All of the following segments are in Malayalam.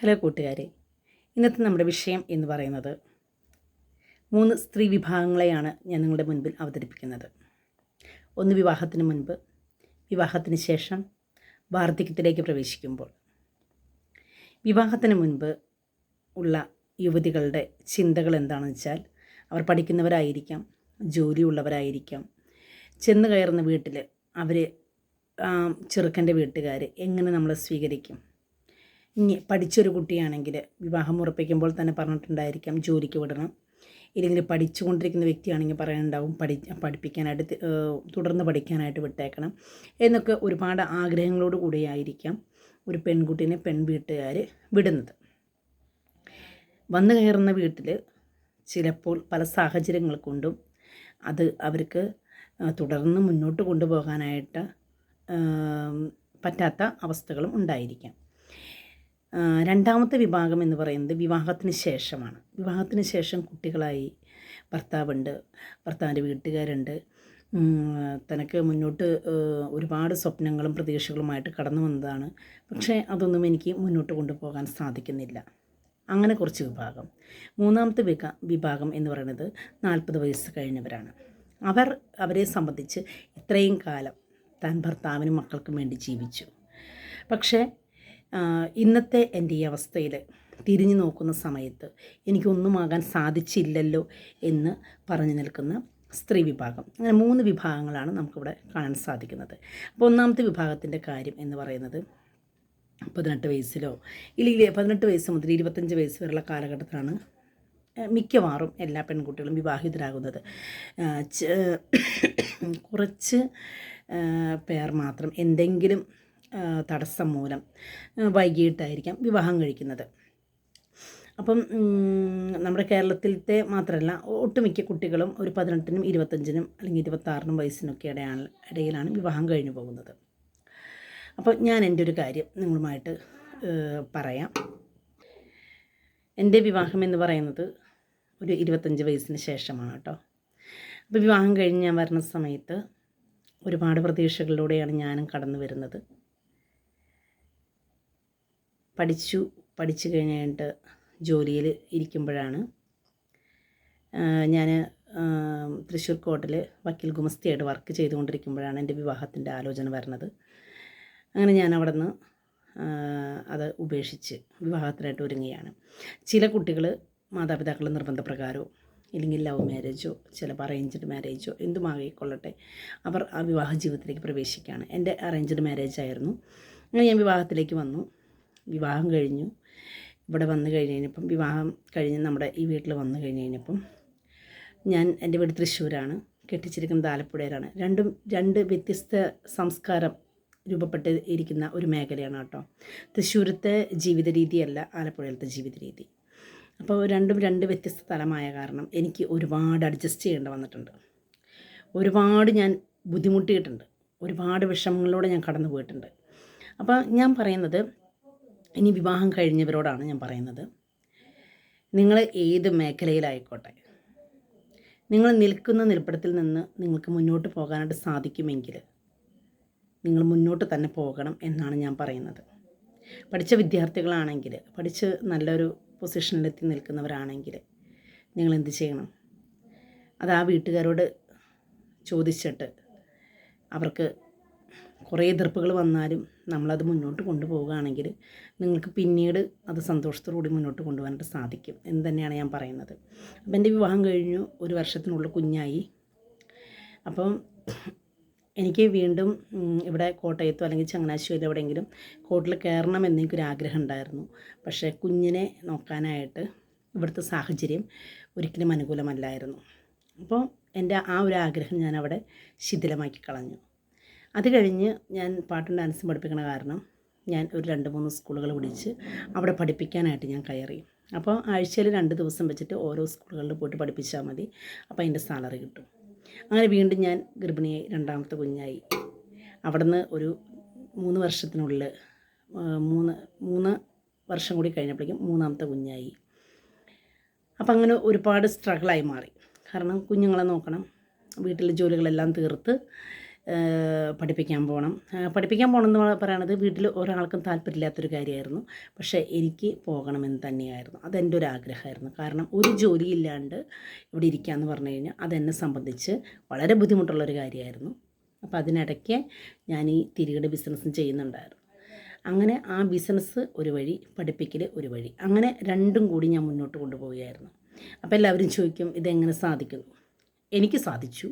ഹലോ കൂട്ടുകാരെ. ഇന്നത്തെ നമ്മുടെ വിഷയം എന്ന് പറയുന്നത് മൂന്ന് സ്ത്രീ വിഭാഗങ്ങളെയാണ് ഞാൻ നിങ്ങളുടെ മുൻപിൽ അവതരിപ്പിക്കുന്നത്. ഒന്ന് വിവാഹത്തിന് മുൻപ് വിവാഹത്തിന് ശേഷം വാർദ്ധക്യത്തിലേക്ക് പ്രവേശിക്കുമ്പോൾ. വിവാഹത്തിന് മുൻപ് ഉള്ള യുവതികളുടെ ചിന്തകൾ എന്താണെന്ന് വെച്ചാൽ അവർ പഠിക്കുന്നവരായിരിക്കാം ജോലിയുള്ളവരായിരിക്കാം. ചെന്ന് കയറുന്ന വീട്ടിൽ അവർ ചെറുക്കന്റെ വീട്ടുകാർ എങ്ങനെ നമ്മളെ സ്വീകരിക്കും? ഇനി പഠിച്ചൊരു കുട്ടിയാണെങ്കിൽ വിവാഹം ഉറപ്പിക്കുമ്പോൾ തന്നെ പറഞ്ഞിട്ടുണ്ടായിരിക്കാം ജോലിക്ക് വിടണം. ഇല്ലെങ്കിൽ പഠിച്ചുകൊണ്ടിരിക്കുന്ന വ്യക്തിയാണെങ്കിൽ പറയാനുണ്ടാവും പഠി പഠിപ്പിക്കാനായിട്ട് തുടർന്ന് പഠിക്കാനായിട്ട് വിട്ടേക്കണം എന്നൊക്കെ ഒരുപാട് ആഗ്രഹങ്ങളോട് കൂടിയായിരിക്കാം ഒരു പെൺകുട്ടീനെ പെൺവീട്ടുകാർ വിടുന്നത്. വന്നു കയറുന്ന വീട്ടിൽ ചിലപ്പോൾ പല സാഹചര്യങ്ങൾ കൊണ്ടും അത് അവർക്ക് തുടർന്ന് മുന്നോട്ട് കൊണ്ടുപോകാനായിട്ട് പറ്റാത്ത അവസ്ഥകളും ഉണ്ടായിരിക്കാം. രണ്ടാമത്തെ വിഭാഗം എന്ന് പറയുന്നത് വിവാഹത്തിന് ശേഷമാണ്. വിവാഹത്തിന് ശേഷം കുട്ടികളായി ഭർത്താവുണ്ട് ഭർത്താവിന്റെ വീട്ടുകാരുണ്ട്. തനക്ക് മുന്നോട്ട് ഒരുപാട് സ്വപ്നങ്ങളും പ്രതീക്ഷകളുമായിട്ട് കടന്നു വന്നതാണ്. പക്ഷേ അതൊന്നും എനിക്ക് മുന്നോട്ട് കൊണ്ടുപോകാൻ സാധിക്കുന്നില്ല. അങ്ങനെ കുറച്ച് വിഭാഗം. മൂന്നാമത്തെ വിഭാഗം എന്ന് പറയുന്നത് നാൽപ്പത് വയസ്സ് കഴിഞ്ഞവരാണ്. അവർ അവരെ സംബന്ധിച്ച് ഇത്രയും കാലം താൻ ഭർത്താവിനും മക്കൾക്കും വേണ്ടി ജീവിച്ചു. പക്ഷേ ഇന്നത്തെ എന്റെ ഈ അവസ്ഥയിൽ തിരിഞ്ഞു നോക്കുന്ന സമയത്ത് എനിക്കൊന്നുമാകാൻ സാധിച്ചില്ലല്ലോ എന്ന് പറഞ്ഞു നിൽക്കുന്ന സ്ത്രീ വിഭാഗം. അങ്ങനെ മൂന്ന് വിഭാഗങ്ങളാണ് നമുക്കിവിടെ കാണാൻ സാധിക്കുന്നത്. അപ്പോൾ ഒന്നാമത്തെ വിഭാഗത്തിന്റെ കാര്യം എന്ന് പറയുന്നത് പതിനെട്ട് വയസ്സിലോ ഇല്ലെങ്കിൽ പതിനെട്ട് വയസ്സ് മുതൽ ഇരുപത്തഞ്ച് വയസ്സ് വരെയുള്ള കാലഘട്ടത്തിലാണ് മിക്കവാറും എല്ലാ പെൺകുട്ടികളും വിവാഹിതരാകുന്നത്. കുറച്ച് പേർ മാത്രം എന്തെങ്കിലും തടസ്സം മൂലം വൈകിട്ടായിരിക്കാം വിവാഹം കഴിക്കുന്നത്. അപ്പം നമ്മുടെ കേരളത്തിലത്തെ മാത്രമല്ല ഒട്ടുമിക്ക കുട്ടികളും ഒരു പതിനെട്ടിനും ഇരുപത്തഞ്ചിനും അല്ലെങ്കിൽ ഇരുപത്താറിനും വയസ്സിനൊക്കെ ഇടയാണ് ഇടയിലാണ് വിവാഹം കഴിഞ്ഞു പോകുന്നത്. അപ്പോൾ ഞാൻ എന്റെ ഒരു കാര്യം നിങ്ങളുമായിട്ട് പറയാം. എന്റെ വിവാഹം എന്ന് പറയുന്നത് ഒരു ഇരുപത്തഞ്ച് വയസ്സിന് ശേഷമാണ് കേട്ടോ. അപ്പോൾ വിവാഹം കഴിഞ്ഞ് ഞാൻ വരുന്ന സമയത്ത് ഒരുപാട് പ്രതീക്ഷകളിലൂടെയാണ് ഞാനും കടന്നു വരുന്നത്. പഠിച്ചു പഠിച്ചു കഴിഞ്ഞിട്ട് ജോലിയിൽ ഇരിക്കുമ്പോഴാണ് ഞാൻ തൃശ്ശൂർ കോർട്ടിൽ വക്കീൽ ഗുമസ്തിയായിട്ട് വർക്ക് ചെയ്തുകൊണ്ടിരിക്കുമ്പോഴാണ് എന്റെ വിവാഹത്തിന്റെ ആലോചന വരുന്നത്. അങ്ങനെ ഞാൻ അവിടെ നിന്ന് അത് ഉപേക്ഷിച്ച് വിവാഹത്തിനായിട്ട് ഒരുങ്ങുകയാണ്. ചില കുട്ടികൾ മാതാപിതാക്കളുടെ നിർബന്ധപ്രകാരമോ ഇല്ലെങ്കിൽ ലവ് മാരേജോ ചിലപ്പോൾ അറേഞ്ച്ഡ് മാരേജോ എന്തുമാകിക്കൊള്ളട്ടെ അവർ ആ വിവാഹ ജീവിതത്തിലേക്ക് പ്രവേശിക്കുകയാണ്. എന്റെ അറേഞ്ച്ഡ് മാരേജ് ആയിരുന്നു. അങ്ങനെ ഞാൻ വിവാഹത്തിലേക്ക് വന്നു. വിവാഹം കഴിഞ്ഞു. ഇവിടെ വന്നു കഴിഞ്ഞ് കഴിഞ്ഞപ്പം വിവാഹം കഴിഞ്ഞ് നമ്മുടെ ഈ വീട്ടിൽ വന്നു കഴിഞ്ഞ് കഴിഞ്ഞപ്പം ഞാൻ എന്റെ വീട് തൃശ്ശൂരാണ്. കെട്ടിച്ചിരിക്കുന്നത് ആലപ്പുഴയിലാണ് രണ്ടും രണ്ട് വ്യത്യസ്ത സംസ്കാരം രൂപപ്പെട്ട് ഇരിക്കുന്ന ഒരു മേഖലയാണ് കേട്ടോ. തൃശ്ശൂരത്തെ ജീവിത രീതിയല്ല ആലപ്പുഴയിലത്തെ ജീവിത രീതി. അപ്പോൾ രണ്ടും രണ്ട് വ്യത്യസ്ത തലമായ കാരണം എനിക്ക് ഒരുപാട് അഡ്ജസ്റ്റ് ചെയ്യേണ്ടി വന്നിട്ടുണ്ട്. ഒരുപാട് ഞാൻ ബുദ്ധിമുട്ടിയിട്ടുണ്ട്. ഒരുപാട് വിഷമങ്ങളിലൂടെ ഞാൻ കടന്നു പോയിട്ടുണ്ട് അപ്പോൾ ഞാൻ പറയുന്നത് ഇനി വിവാഹം കഴിഞ്ഞവരോടാണ് ഞാൻ പറയുന്നത്. നിങ്ങൾ ഏത് മേഖലയിലായിക്കോട്ടെ. നിങ്ങൾ നിൽക്കുന്ന നിൽപ്പിടത്തിൽ നിന്ന് നിങ്ങൾക്ക് മുന്നോട്ട് പോകാനായിട്ട് സാധിക്കുമെങ്കിൽ നിങ്ങൾ മുന്നോട്ട് തന്നെ പോകണം എന്നാണ് ഞാൻ പറയുന്നത്. പഠിച്ച വിദ്യാർത്ഥികളാണെങ്കിൽ പഠിച്ച് നല്ലൊരു പൊസിഷനിലെത്തി നിൽക്കുന്നവരാണെങ്കിൽ നിങ്ങൾ എന്ത് ചെയ്യണം? അത് ആ വീട്ടുകാരോട് ചോദിച്ചിട്ട് അവർക്ക് കുറേ എതിർപ്പുകൾ വന്നാലും നമ്മളത് മുന്നോട്ട് കൊണ്ടുപോവുകയാണെങ്കിൽ നിങ്ങൾക്ക് പിന്നീട് അത് സന്തോഷത്തോടുകൂടി മുന്നോട്ട് കൊണ്ടുപോകാനായിട്ട് സാധിക്കും എന്ന് തന്നെയാണ് ഞാൻ പറയുന്നത്. അപ്പം എന്റെ വിവാഹം കഴിഞ്ഞു ഒരു വർഷത്തിനുള്ളിൽ കുഞ്ഞായി. അപ്പം എനിക്ക് വീണ്ടും ഇവിടെ കോട്ടയത്തോ അല്ലെങ്കിൽ ചങ്ങനാശ്ശേരിയിലോ എവിടെയെങ്കിലും കോട്ടിൽ കയറണം എന്നെനിക്കൊരു ആഗ്രഹം ഉണ്ടായിരുന്നു. പക്ഷേ കുഞ്ഞിനെ നോക്കാനായിട്ട് ഇവിടുത്തെ സാഹചര്യം ഒരിക്കലും അനുകൂലമല്ലായിരുന്നു. അപ്പോൾ എന്റെ ആ ഒരു ആഗ്രഹം ഞാൻ അവിടെ ശിഥിലമാക്കി കളഞ്ഞു. അത് കഴിഞ്ഞ് ഞാൻ പാട്ടും ഡാൻസും പഠിപ്പിക്കണ കാരണം ഞാൻ ഒരു രണ്ട് മൂന്ന് സ്കൂളുകൾ വിളിച്ച് അവിടെ പഠിപ്പിക്കാനായിട്ട് ഞാൻ കയറി. അപ്പോൾ ആഴ്ചയിൽ രണ്ട് ദിവസം വെച്ചിട്ട് ഓരോ സ്കൂളുകളിൽ പോയിട്ട് പഠിപ്പിച്ചാൽ മതി. അപ്പോൾ അതിന്റെ സാലറി കിട്ടും. അങ്ങനെ വീണ്ടും ഞാൻ ഗർഭിണിയായി രണ്ടാമത്തെ കുഞ്ഞായി. അവിടുന്ന് ഒരു മൂന്ന് വർഷത്തിനുള്ളിൽ മൂന്ന് മൂന്ന് വർഷം കൂടി കഴിഞ്ഞപ്പോഴേക്കും മൂന്നാമത്തെ കുഞ്ഞായി. അപ്പം അങ്ങനെ ഒരുപാട് സ്ട്രഗിളായി മാറി. കാരണം കുഞ്ഞുങ്ങളെ നോക്കണം. വീട്ടിലെ ജോലികളെല്ലാം തീർത്ത് പഠിപ്പിക്കാൻ പോകണം പഠിപ്പിക്കാൻ പോകണം എന്ന് പറയണത് വീട്ടിൽ ഒരാൾക്കും താല്പര്യമില്ലാത്തൊരു കാര്യമായിരുന്നു. പക്ഷേ എനിക്ക് പോകണമെന്ന് തന്നെയായിരുന്നു. അതെന്റെ ഒരു ആഗ്രഹമായിരുന്നു. കാരണം ഒരു ജോലിയില്ലാണ്ട് ഇവിടെ ഇരിക്കുകയെന്ന് പറഞ്ഞു കഴിഞ്ഞാൽ അതെന്നെ സംബന്ധിച്ച് വളരെ ബുദ്ധിമുട്ടുള്ളൊരു കാര്യമായിരുന്നു. അപ്പോൾ അതിനിടയ്ക്ക് ഞാൻ ഈ തിരികട ബിസിനസ്സും ചെയ്യുന്നുണ്ടായിരുന്നു. അങ്ങനെ ആ ബിസിനസ് ഒരു വഴി പഠിപ്പിക്കൽ ഒരു വഴി. അങ്ങനെ രണ്ടും കൂടി ഞാൻ മുന്നോട്ട് കൊണ്ടുപോവുകയായിരുന്നു. അപ്പോൾ എല്ലാവരും ചോദിക്കും ഇതെങ്ങനെ സാധിക്കുന്നു? എനിക്ക് സാധിച്ചു.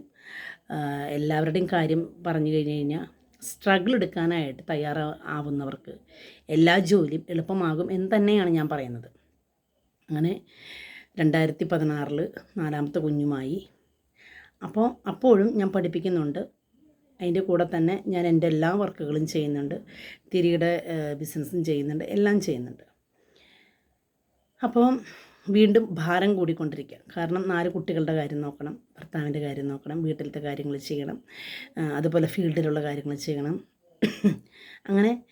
എല്ലാവരുടെയും കാര്യം പറഞ്ഞു കഴിഞ്ഞ് കഴിഞ്ഞാൽ സ്ട്രഗിൾ എടുക്കാനായിട്ട് തയ്യാറാവുന്നവർക്ക് എല്ലാ ജോലിയും എളുപ്പമാകും എന്ന് തന്നെയാണ് ഞാൻ പറയുന്നത്. അങ്ങനെ രണ്ടായിരത്തി പതിനാറിൽ നാലാമത്തെ കുഞ്ഞുമായി. അപ്പോൾ അപ്പോഴും ഞാൻ പഠിപ്പിക്കുന്നുണ്ട്. അതിന്റെ കൂടെ തന്നെ ഞാൻ എന്റെ എല്ലാ വർക്കുകളും ചെയ്യുന്നുണ്ട്. തിരിയുടെ ബിസിനസ്സും ചെയ്യുന്നുണ്ട്. എല്ലാം ചെയ്യുന്നുണ്ട്. അപ്പോൾ വീണ്ടും ഭാരം കൂടിക്കൊണ്ടിരിക്കുക കാരണം നാല് കുട്ടികളുടെ കാര്യം നോക്കണം ഭർത്താവിന്റെ കാര്യം നോക്കണം വീട്ടിലത്തെ കാര്യങ്ങൾ ചെയ്യണം അതുപോലെ ഫീൽഡിലുള്ള കാര്യങ്ങൾ ചെയ്യണം. അങ്ങനെ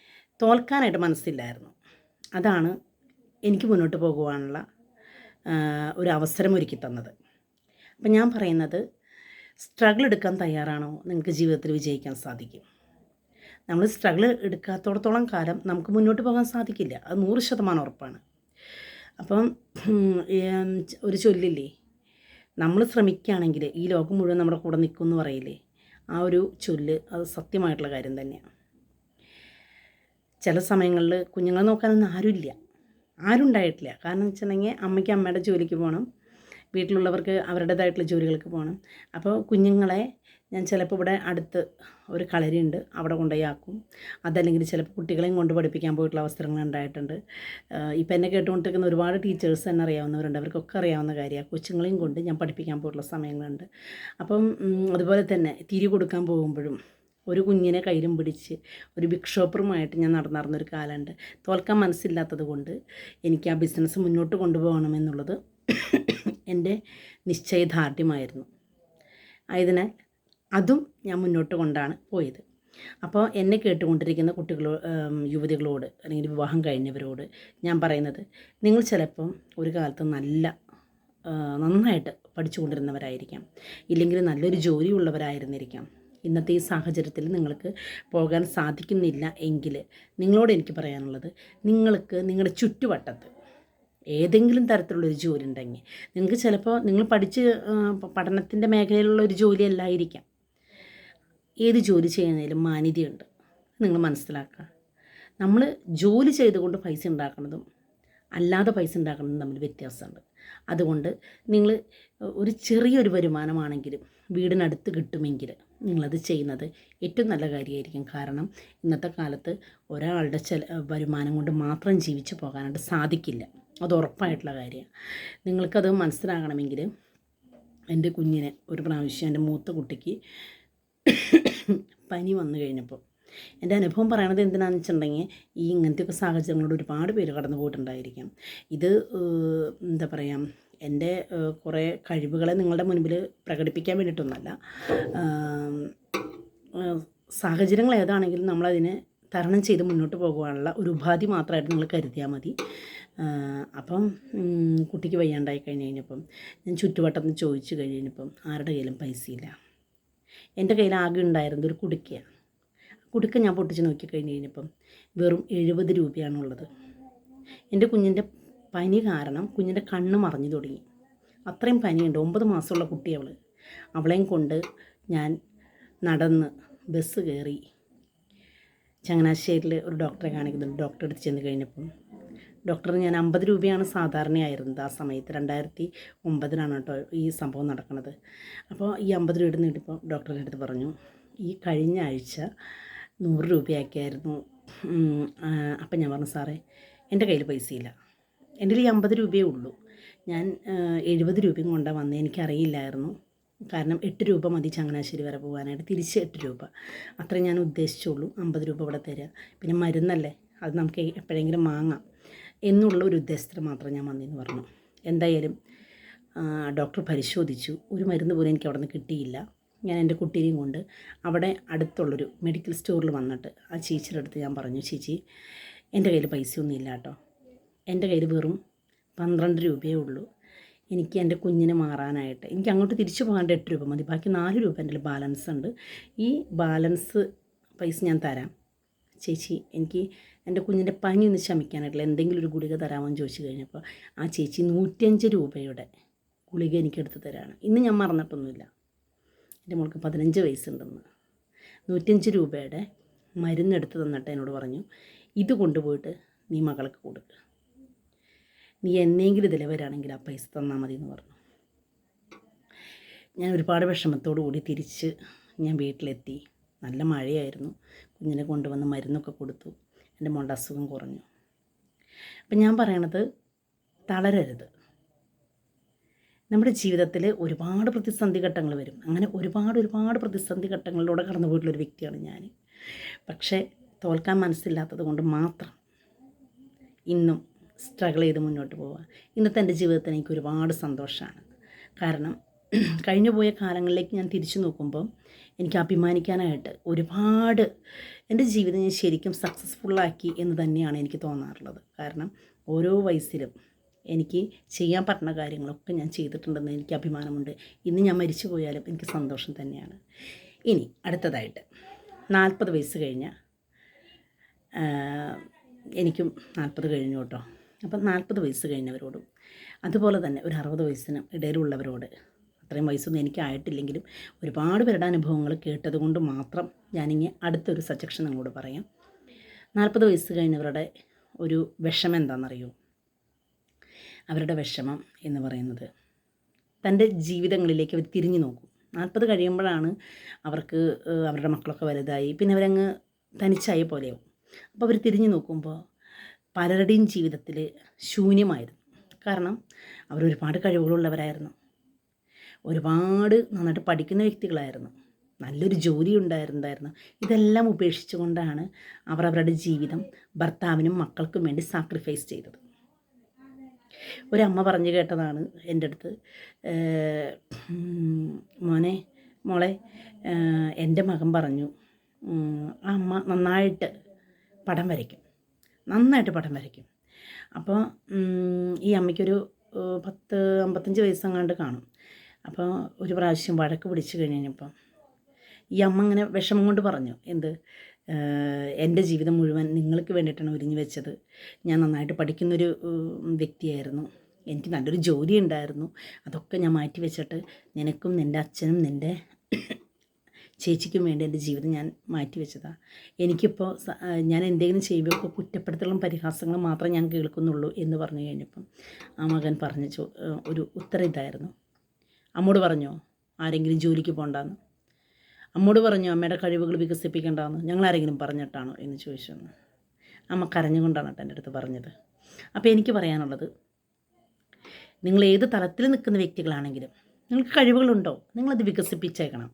തോൽക്കാനായിട്ട് മനസ്സില്ലായിരുന്നു. അതാണ് എനിക്ക് മുന്നോട്ട് പോകുവാനുള്ള ഒരു അവസരം ഒരുക്കി തന്നത്. അപ്പം ഞാൻ പറയുന്നത് സ്ട്രഗിൾ എടുക്കാൻ തയ്യാറാണോ? നിങ്ങൾക്ക് ജീവിതത്തിൽ വിജയിക്കാൻ സാധിക്കും. നമ്മൾ സ്ട്രഗിൾ എടുക്കാത്തോടത്തോളം കാലം നമുക്ക് മുന്നോട്ട് പോകാൻ സാധിക്കില്ല. അത് നൂറ് ശതമാനം ഉറപ്പാണ്. അപ്പം ഒരു ചൊല്ലില്ലേ? നമ്മൾ ശ്രമിക്കുകയാണെങ്കിൽ ഈ ലോകം മുഴുവൻ നമ്മുടെ കൂടെ നിൽക്കും എന്ന് പറയില്ലേ? ആ ഒരു ചൊല്ല് അത് സത്യമായിട്ടുള്ള കാര്യം തന്നെയാണ്. ചില സമയങ്ങളിൽ കുഞ്ഞുങ്ങളെ നോക്കാനൊന്നും ആരുമില്ല. ആരുണ്ടായിട്ടില്ല. കാരണം വെച്ചിട്ടുണ്ടെങ്കിൽ അമ്മയ്ക്ക് അമ്മയുടെ ജോലിക്ക് പോകണം. വീട്ടിലുള്ളവർക്ക് അവരുടേതായിട്ടുള്ള ജോലികൾക്ക് പോകണം. അപ്പോൾ കുഞ്ഞുങ്ങളെ ഞാൻ ചിലപ്പോൾ ഇവിടെ അടുത്ത് ഒരു കളരിയുണ്ട് അവിടെ കൊണ്ടുപോയി ആക്കും. അതല്ലെങ്കിൽ ചിലപ്പോൾ കുട്ടികളെയും കൊണ്ട് പഠിപ്പിക്കാൻ പോയിട്ടുള്ള അവസരങ്ങൾ ഉണ്ടായിട്ടുണ്ട്. ഇപ്പം എന്നെ കേട്ടുകൊണ്ടിരിക്കുന്ന ഒരുപാട് ടീച്ചേഴ്സ് തന്നെ അറിയാവുന്നവരുണ്ട്. അവർക്കൊക്കെ അറിയാവുന്ന കാര്യമാണ്. കൊച്ചുങ്ങളെയും കൊണ്ട് ഞാൻ പഠിപ്പിക്കാൻ പോയിട്ടുള്ള സമയങ്ങളുണ്ട്. അപ്പം അതുപോലെ തന്നെ തിരി കൊടുക്കാൻ പോകുമ്പോഴും ഒരു കുഞ്ഞിനെ കയ്യിലും പിടിച്ച് ഒരു ബിഗ് ഷോപ്പറുമായിട്ട് ഞാൻ നടന്നിറന്നൊരു കാലമുണ്ട്. തോൽക്കാൻ മനസ്സില്ലാത്തത് കൊണ്ട് എനിക്ക് ആ ബിസിനസ് മുന്നോട്ട് കൊണ്ടുപോകണമെന്നുള്ളത് എന്റെ നിശ്ചയദാർഢ്യമായിരുന്നു. ആയതിനാൽ അതും ഞാൻ മുന്നോട്ട് കൊണ്ടാണ് പോയത്. അപ്പോൾ എന്നെ കേട്ടുകൊണ്ടിരിക്കുന്ന കുട്ടികളോ യുവതികളോട് അല്ലെങ്കിൽ വിവാഹം കഴിഞ്ഞവരോട് ഞാൻ പറയുന്നത് നിങ്ങൾ ചിലപ്പം ഒരു കാലത്ത് നല്ല നന്നായിട്ട് പഠിച്ചുകൊണ്ടിരുന്നവരായിരിക്കാം. ഇല്ലെങ്കിൽ നല്ലൊരു ജോലി ഉള്ളവരായിരുന്നിരിക്കാം ഇന്നത്തെ ഈ സാഹചര്യത്തിൽ നിങ്ങൾക്ക് പോകാൻ സാധിക്കുന്നില്ല എങ്കിൽ നിങ്ങളോട് എനിക്ക് പറയാനുള്ളത് നിങ്ങൾക്ക് നിങ്ങളുടെ ചുറ്റുവട്ടത്ത് ഏതെങ്കിലും തരത്തിലുള്ളൊരു ജോലി ഉണ്ടെങ്കിൽ നിങ്ങൾക്ക് ചിലപ്പോൾ നിങ്ങൾ പഠിച്ച് പഠനത്തിന്റെ മേഖലയിലുള്ള ഒരു ജോലി അല്ലായിരിക്കാം. ഏത് ജോലി ചെയ്യുന്നതിലും മാന്യതയുണ്ട്. നിങ്ങൾ മനസ്സിലാക്കുക നമ്മൾ ജോലി ചെയ്തുകൊണ്ട് പൈസ ഉണ്ടാക്കുന്നതും അല്ലാതെ പൈസ ഉണ്ടാക്കുന്നതും തമ്മിൽ വ്യത്യാസമുണ്ട്. അതുകൊണ്ട് നിങ്ങൾ ഒരു ചെറിയൊരു വരുമാനമാണെങ്കിലും വീടിനടുത്ത് കിട്ടുമെങ്കിൽ നിങ്ങളത് ചെയ്യുന്നത് ഏറ്റവും നല്ല കാര്യമായിരിക്കും. കാരണം ഇന്നത്തെ കാലത്ത് ഒരാളുടെ ചില വരുമാനം കൊണ്ട് മാത്രം ജീവിച്ചു പോകാനായിട്ട് സാധിക്കില്ല. അത് ഉറപ്പായിട്ടുള്ള കാര്യമാണ്. നിങ്ങൾക്കത് മനസ്സിലാകണമെങ്കിൽ എന്റെ കുഞ്ഞിനെ ഒരു പ്രാവശ്യം എന്റെ മൂത്ത കുട്ടിക്ക് പനി വന്നു കഴിഞ്ഞപ്പോൾ എന്റെ അനുഭവം പറയണത് എന്തിനാണെന്ന് വെച്ചിട്ടുണ്ടെങ്കിൽ ഈ ഇങ്ങനത്തെയൊക്കെ സാഹചര്യങ്ങളോട് ഒരുപാട് പേര് കടന്നു പോയിട്ടുണ്ടായിരിക്കാം. ഇത് എന്താ പറയുക എന്റെ കുറേ കഴിവുകളെ നിങ്ങളുടെ മുൻപിൽ പ്രകടിപ്പിക്കാൻ വേണ്ടിയിട്ടൊന്നല്ല. സാഹചര്യങ്ങൾ ഏതാണെങ്കിലും നമ്മളതിനെ തരണം ചെയ്ത് മുന്നോട്ട് പോകുവാനുള്ള ഒരു ഉപാധി മാത്രമായിട്ട് നിങ്ങൾ കരുതിയാൽ മതി. അപ്പം കുട്ടിക്ക് വയ്യാണ്ടായി കഴിഞ്ഞ് കഴിഞ്ഞപ്പം ഞാൻ ചുറ്റുവട്ടം ചോദിച്ചു കഴിഞ്ഞപ്പം ആരുടെ കയ്യിലും പൈസയില്ല. എന്റെ കയ്യിൽ ആകെ ഉണ്ടായിരുന്നത് ഒരു കുടുക്കയാണ്. കുടുക്ക ഞാൻ പൊട്ടിച്ച് നോക്കി കഴിഞ്ഞ് കഴിഞ്ഞപ്പം വെറും എഴുപത് രൂപയാണുള്ളത്. എന്റെ കുഞ്ഞിന്റെ പനി കാരണം കുഞ്ഞിന്റെ കണ്ണ് മറിഞ്ഞു തുടങ്ങി. അത്രയും പനിയുണ്ട്. ഒമ്പത് മാസമുള്ള കുട്ടി അവൾ. അവളെയും കൊണ്ട് ഞാൻ നടന്ന് ബസ് കയറി ചങ്ങനാശ്ശേരിയിൽ ഒരു ഡോക്ടറെ കാണിക്കുന്നുണ്ട്. ഡോക്ടറെ അടുത്ത് ചെന്ന് കഴിഞ്ഞപ്പം ഡോക്ടർ ഞാൻ അമ്പത് രൂപയാണ് സാധാരണയായിരുന്നത് ആ സമയത്ത്. രണ്ടായിരത്തി ഒമ്പതിനാണ് കേട്ടോ ഈ സംഭവം നടക്കുന്നത്. അപ്പോൾ ഈ അമ്പത് രൂപയുടെ നീട്ടിപ്പോൾ ഡോക്ടറിന്റെ അടുത്ത് പറഞ്ഞു ഈ കഴിഞ്ഞ ആഴ്ച നൂറ് രൂപയാക്കിയായിരുന്നു. അപ്പം ഞാൻ പറഞ്ഞു സാറേ എന്റെ കയ്യിൽ പൈസയില്ല. എന്റെ ഈ അമ്പത് രൂപയേ ഉള്ളൂ. ഞാൻ എഴുപത് രൂപയും കൊണ്ടാണ് വന്നത് എനിക്കറിയില്ലായിരുന്നു. കാരണം എട്ട് രൂപ മതി ചങ്ങനാശ്ശേരി വരെ പോകാനായിട്ട്. തിരിച്ച് എട്ട് രൂപ. അത്രയും ഞാൻ ഉദ്ദേശിച്ചുള്ളൂ. അമ്പത് രൂപ ഇവിടെ തരിക പിന്നെ മരുന്നല്ലേ? അത് നമുക്ക് എപ്പോഴെങ്കിലും വാങ്ങാം. എന്നുള്ള ഒരു ഉദ്ദേശത്തിൽ മാത്രം ഞാൻ വന്നെന്ന് പറഞ്ഞു. എന്തായാലും ഡോക്ടർ പരിശോധിച്ചു. ഒരു മരുന്ന് പോലും എനിക്ക് അവിടെ നിന്ന് കിട്ടിയില്ല. ഞാൻ എന്റെ കുട്ടീനെയും കൊണ്ട് അവിടെ അടുത്തുള്ളൊരു മെഡിക്കൽ സ്റ്റോറിൽ വന്നിട്ട് ആ ചേച്ചിയുടെ അടുത്ത് ഞാൻ പറഞ്ഞു ചേച്ചി എന്റെ കയ്യിൽ പൈസയൊന്നും ഇല്ല കേട്ടോ. എന്റെ കയ്യിൽ വെറും പന്ത്രണ്ട് രൂപയേ ഉള്ളൂ. എനിക്ക് എന്റെ കുഞ്ഞിനെ മാറാനായിട്ട് എനിക്ക് അങ്ങോട്ട് തിരിച്ചു പോകാണ്ട് എട്ട് രൂപ മതി. ബാക്കി നാല് രൂപ എന്റെ ബാലൻസ് ഉണ്ട് ഈ ബാലൻസ് പൈസ ഞാൻ തരാം. ചേച്ചി എനിക്ക് എന്റെ കുഞ്ഞിന്റെ പനി ഒന്ന് ശമിക്കാനായിട്ടുള്ള എന്തെങ്കിലും ഒരു ഗുളിക തരാമോ എന്ന് ചോദിച്ചു കഴിഞ്ഞപ്പോൾ ആ ചേച്ചി നൂറ്റഞ്ച് രൂപയുടെ ഗുളിക എനിക്ക് എടുത്ത് തരാണ്. ഇന്ന് ഞാൻ മറന്നിട്ടൊന്നുമില്ല. എന്റെ മോൾക്ക് പതിനഞ്ച് വയസ്സുണ്ടെന്ന്. നൂറ്റഞ്ച് രൂപയുടെ മരുന്നെടുത്ത് തന്നിട്ട് എന്നോട് പറഞ്ഞു ഇത് കൊണ്ടുപോയിട്ട് നീ മകൾക്ക് കൊടുക്കുക നീ എന്നെങ്കിലും ഇതിൽ വരാണെങ്കിൽ ആ പൈസ തന്നാൽ മതി എന്ന് പറഞ്ഞു. ഞാൻ ഒരുപാട് വിഷമത്തോടു കൂടി തിരിച്ച് ഞാൻ വീട്ടിലെത്തി. നല്ല മഴയായിരുന്നു. കുഞ്ഞിനെ കൊണ്ടുവന്ന് മരുന്നൊക്കെ കൊടുത്തു. എന്റെ മോളുടെ അസുഖം കുറഞ്ഞു. അപ്പം ഞാൻ പറയണത് തളരരുത്. നമ്മുടെ ജീവിതത്തിൽ ഒരുപാട് പ്രതിസന്ധി ഘട്ടങ്ങൾ വരും. അങ്ങനെ ഒരുപാട് ഒരുപാട് പ്രതിസന്ധി ഘട്ടങ്ങളിലൂടെ കടന്നു പോയിട്ടുള്ളൊരു വ്യക്തിയാണ് ഞാൻ പക്ഷേ തോൽക്കാൻ മനസ്സില്ലാത്തത് കൊണ്ട് മാത്രം ഇന്നും സ്ട്രഗിൾ ചെയ്ത് മുന്നോട്ട് പോവുക. ഇന്നത്തെ എന്റെ ജീവിതത്തിന് എനിക്ക് ഒരുപാട് സന്തോഷമാണ്. കാരണം കഴിഞ്ഞു പോയ കാലങ്ങളിലേക്ക് ഞാൻ തിരിച്ചു നോക്കുമ്പം എനിക്ക് അഭിമാനിക്കാനായിട്ട് ഒരുപാട് എന്റെ ജീവിതം ഞാൻ ശരിക്കും സക്സസ്ഫുള്ളാക്കി എന്ന് തന്നെയാണ് എനിക്ക് തോന്നാറുള്ളത്. കാരണം ഓരോ വയസ്സിലും എനിക്ക് ചെയ്യാൻ പറ്റുന്ന കാര്യങ്ങളൊക്കെ ഞാൻ ചെയ്തിട്ടുണ്ടെന്ന് എനിക്ക് അഭിമാനമുണ്ട്. ഇന്ന് ഞാൻ മരിച്ചു പോയാലും എനിക്ക് സന്തോഷം തന്നെയാണ്. ഇനി അടുത്തതായിട്ട് നാൽപ്പത് വയസ്സ് കഴിഞ്ഞ എനിക്കും നാൽപ്പത് കഴിഞ്ഞു കേട്ടോ. അപ്പം നാൽപ്പത് വയസ്സ് കഴിഞ്ഞവരോടും അതുപോലെ തന്നെ ഒരു അറുപത് വയസ്സിന് ഇടയിലുള്ളവരോട് അത്രയും വയസ്സൊന്നും എനിക്കായിട്ടില്ലെങ്കിലും ഒരുപാട് പേരുടെ അനുഭവങ്ങൾ കേട്ടതുകൊണ്ട് മാത്രം ഞാനിങ്ങനെ അടുത്തൊരു സജക്ഷൻ നിങ്ങളോട് പറയാം. നാൽപ്പത് വയസ്സ് കഴിഞ്ഞവരുടെ ഒരു വിഷമം എന്താണെന്നറിയോ? അവരുടെ വിഷമം എന്ന് പറയുന്നത് തന്റെ ജീവിതങ്ങളിലേക്ക് അവർ തിരിഞ്ഞു നോക്കും. നാൽപ്പത് കഴിയുമ്പോഴാണ് അവർക്ക് അവരുടെ മക്കളൊക്കെ വലുതായി പിന്നെ അവരങ്ങ് തനിച്ചായ പോലെയാവും. അപ്പോൾ അവർ തിരിഞ്ഞു നോക്കുമ്പോൾ പലരുടെയും ജീവിതത്തിൽ ശൂന്യമായിരുന്നു. കാരണം അവരൊരുപാട് കഴിവുകളുള്ളവരായിരുന്നു. ഒരുപാട് നന്നായിട്ട് പഠിക്കുന്ന വ്യക്തികളായിരുന്നു. നല്ലൊരു ജോലി ഉണ്ടായിരുന്നായിരുന്നു. ഇതെല്ലാം ഉപേക്ഷിച്ചുകൊണ്ടാണ് അവർ അവരുടെ ജീവിതം ഭർത്താവിനും മക്കൾക്കും വേണ്ടി സാക്രിഫൈസ് ചെയ്തത്. ഒരമ്മ പറഞ്ഞു കേട്ടതാണ് എന്റെ അടുത്ത് മോനെ മോളെ എന്റെ മകൻ പറഞ്ഞു ആ അമ്മ നന്നായിട്ട് പടം വരയ്ക്കും. നന്നായിട്ട് പടം വരയ്ക്കും. അപ്പോൾ ഈ അമ്മയ്ക്കൊരു പത്ത് അമ്പത്തഞ്ച് വയസ്സെങ്ങാണ്ട് കാണും. അപ്പോൾ ഒരു പ്രാവശ്യം വഴക്ക് പിടിച്ചു കഴിഞ്ഞപ്പം ഈ അമ്മ അങ്ങനെ വിഷമം കൊണ്ട് പറഞ്ഞു എന്ത്? എന്റെ ജീവിതം മുഴുവൻ നിങ്ങൾക്ക് വേണ്ടിയിട്ടാണ് ഒരുങ്ങി വെച്ചത്. ഞാൻ നന്നായിട്ട് പഠിക്കുന്നൊരു വ്യക്തിയായിരുന്നു. എനിക്ക് നല്ലൊരു ജോലി ഉണ്ടായിരുന്നു. അതൊക്കെ ഞാൻ മാറ്റി വെച്ചിട്ട് നിനക്കും നിന്റെ അച്ഛനും നിന്റെ ചേച്ചിക്കും വേണ്ടി എന്റെ ജീവിതം ഞാൻ മാറ്റി വെച്ചതാണ് എനിക്കിപ്പോൾ ഞാൻ എന്തെങ്കിലും ചെയ്യുമ്പോൾ ഇപ്പോൾ കുറ്റപ്പെടുത്തലും പരിഹാസങ്ങളും മാത്രമേ ഞാൻ കേൾക്കുന്നുള്ളൂ എന്ന് പറഞ്ഞു കഴിഞ്ഞപ്പം ആ മകൻ പറഞ്ഞു ഒരു ഉത്തരം ഇതായിരുന്നു. അമ്മോട് പറഞ്ഞോ ആരെങ്കിലും ജോലിക്ക് പോകണ്ടെന്ന്. അമ്മോട് പറഞ്ഞു അമ്മയുടെ കഴിവുകൾ വികസിപ്പിക്കേണ്ടതെന്ന് ഞങ്ങൾ ആരെങ്കിലും പറഞ്ഞിട്ടാണോ എന്ന് ചോദിച്ചു അമ്മ കരഞ്ഞുകൊണ്ടാണ് കേട്ടോ എന്റെ അടുത്ത് പറഞ്ഞത്. അപ്പോൾ എനിക്ക് പറയാനുള്ളത് നിങ്ങൾ ഏത് തലത്തിൽ നിൽക്കുന്ന വ്യക്തികളാണെങ്കിലും നിങ്ങൾക്ക് കഴിവുകളുണ്ടോ നിങ്ങളത് വികസിപ്പിച്ചേക്കണം.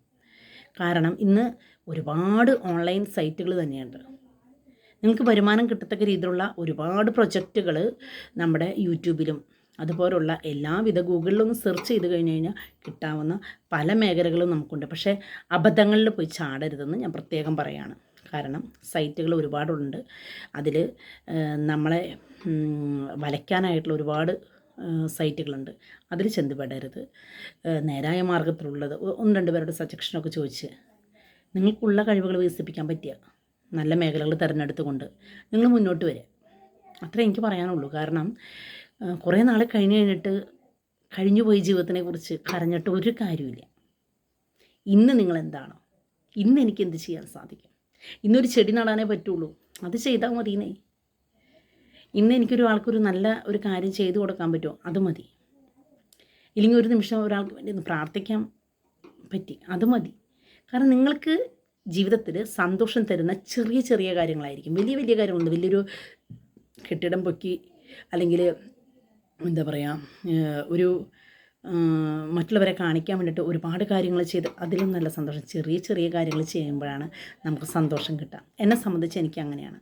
കാരണം ഇന്ന് ഒരുപാട് ഓൺലൈൻ സൈറ്റുകൾ തന്നെയുണ്ട്. നിങ്ങൾക്ക് വരുമാനം കിട്ടത്തക്ക രീതിയിലുള്ള ഒരുപാട് പ്രൊജക്റ്റുകൾ നമ്മുടെ യൂട്യൂബിലും അതുപോലുള്ള എല്ലാവിധ ഗൂഗിളിലൊന്ന് സെർച്ച് ചെയ്ത് കഴിഞ്ഞ് കഴിഞ്ഞാൽ കിട്ടാവുന്ന പല മേഖലകളും നമുക്കുണ്ട്. പക്ഷേ അബദ്ധങ്ങളിൽ പോയി ചാടരുതെന്ന് ഞാൻ പ്രത്യേകം പറയുകയാണ് കാരണം സൈറ്റുകൾ ഒരുപാടുണ്ട്. അതിൽ നമ്മളെ വലയ്ക്കാനായിട്ടുള്ള ഒരുപാട് സൈറ്റുകളുണ്ട്. അതിൽ ചെന്തുപെടരുത് നേരായ മാർഗത്തിലുള്ളത് ഒന്ന് രണ്ട് പേരുടെ സജഷനൊക്കെ ചോദിച്ച്. നിങ്ങൾക്കുള്ള കഴിവുകൾ വികസിപ്പിക്കാൻ പറ്റിയ നല്ല മേഖലകൾ തിരഞ്ഞെടുത്തുകൊണ്ട് നിങ്ങൾ മുന്നോട്ട് വരിക. അത്രേ എനിക്ക് പറയാനുള്ളൂ. കാരണം കുറേ നാൾ കഴിഞ്ഞ് കഴിഞ്ഞിട്ട് കഴിഞ്ഞു പോയ ജീവിതത്തിനെക്കുറിച്ച് കരഞ്ഞിട്ട് ഒരു കാര്യമില്ല ഇന്ന് നിങ്ങൾ എന്താണോ ഇന്ന് എനിക്ക് എന്ത് ചെയ്യാൻ സാധിക്കും? ഇന്നൊരു ചെടി നടാനേ പറ്റുള്ളൂ. അത് ചെയ്താൽ മതിയെന്നേ. ഇന്ന് എനിക്കൊരു ആൾക്കൊരു നല്ല ഒരു കാര്യം ചെയ്തു കൊടുക്കാൻ പറ്റുമോ? അത് മതി. ഇല്ലെങ്കിൽ ഒരു നിമിഷം ഒരാൾക്ക് വേണ്ടി ഒന്ന് പ്രാർത്ഥിക്കാൻ പറ്റി. അത് മതി. കാരണം നിങ്ങൾക്ക് ജീവിതത്തിൽ സന്തോഷം തരുന്ന ചെറിയ ചെറിയ കാര്യങ്ങളായിരിക്കും. വലിയ വലിയ കാര്യങ്ങളുണ്ട്. വലിയൊരു കെട്ടിടം പൊക്കി അല്ലെങ്കിൽ എന്താ പറയുക ഒരു മറ്റുള്ളവരെ കാണിക്കാൻ വേണ്ടിയിട്ട് ഒരുപാട് കാര്യങ്ങൾ ചെയ്ത് അതിലും നല്ല സന്തോഷം. ചെറിയ ചെറിയ കാര്യങ്ങൾ ചെയ്യുമ്പോഴാണ് നമുക്ക് സന്തോഷം കിട്ടുക. എന്നെ സംബന്ധിച്ച് എനിക്ക് അങ്ങനെയാണ്.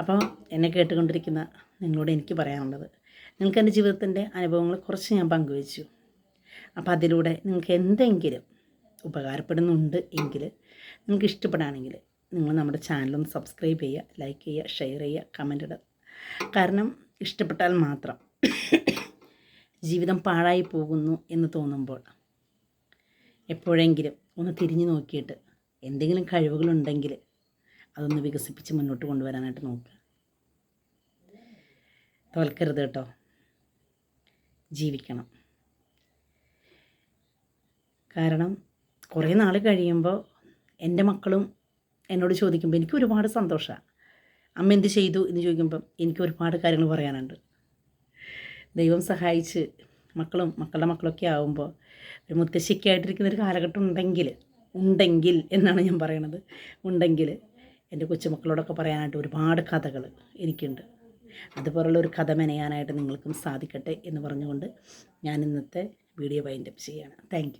അപ്പോൾ എന്നെ കേട്ടുകൊണ്ടിരിക്കുന്ന നിങ്ങളോട് എനിക്ക് പറയാനുള്ളത് നിങ്ങൾക്ക് എന്റെ ജീവിതത്തിന്റെ അനുഭവങ്ങൾ കുറച്ച് ഞാൻ പങ്കുവച്ചു. അപ്പോൾ അതിലൂടെ നിങ്ങൾക്ക് എന്തെങ്കിലും ഉപകാരപ്പെടുന്നുണ്ട് എങ്കിൽ നിങ്ങൾക്ക് ഇഷ്ടപ്പെടുകയാണെങ്കിൽ നിങ്ങൾ നമ്മുടെ ചാനലൊന്ന് സബ്സ്ക്രൈബ് ചെയ്യുക ലൈക്ക് ചെയ്യുക ഷെയർ ചെയ്യുക കമന്റ് ഇടുക. കാരണം ഇഷ്ടപ്പെട്ടാൽ മാത്രം. ജീവിതം പാഴായി പോകുന്നു എന്ന് തോന്നുമ്പോൾ എപ്പോഴെങ്കിലും ഒന്ന് തിരിഞ്ഞു നോക്കിയിട്ട് എന്തെങ്കിലും കഴിവുകളുണ്ടെങ്കിൽ അതൊന്ന് വികസിപ്പിച്ച് മുന്നോട്ട് കൊണ്ടുവരാനായിട്ട് നോക്കുക. തോൽക്കരുത് കേട്ടോ. ജീവിക്കണം. കാരണം കുറേ നാൾ കഴിയുമ്പോൾ എന്റെ മക്കളും എന്നോട് ചോദിക്കുമ്പോൾ എനിക്ക് ഒരുപാട് സന്തോഷമാണ്. അമ്മ എന്ത് ചെയ്തു എന്ന് ചോദിക്കുമ്പം എനിക്ക് ഒരുപാട് കാര്യങ്ങൾ പറയാനുണ്ട്. ദൈവം സഹായിച്ച് മക്കളും മക്കളുടെ മക്കളൊക്കെ ആകുമ്പോൾ ഒരു മുത്തശ്ശിക്കായിട്ടിരിക്കുന്ന ഒരു കാലഘട്ടം ഉണ്ടെങ്കിൽ ഉണ്ടെങ്കിൽ എന്നാണ് ഞാൻ പറയണത്. ഉണ്ടെങ്കിൽ എന്റെ കൊച്ചുമക്കളോടൊക്കെ പറയാനായിട്ട് ഒരുപാട് കഥകൾ എനിക്കുണ്ട്. അതുപോലുള്ള ഒരു കഥ മെനയാനായിട്ട് നിങ്ങൾക്കും സാധിക്കട്ടെ എന്ന് പറഞ്ഞുകൊണ്ട് ഞാൻ ഇന്നത്തെ വീഡിയോ വൈൻഡപ്പ് ചെയ്യുകയാണ്. താങ്ക്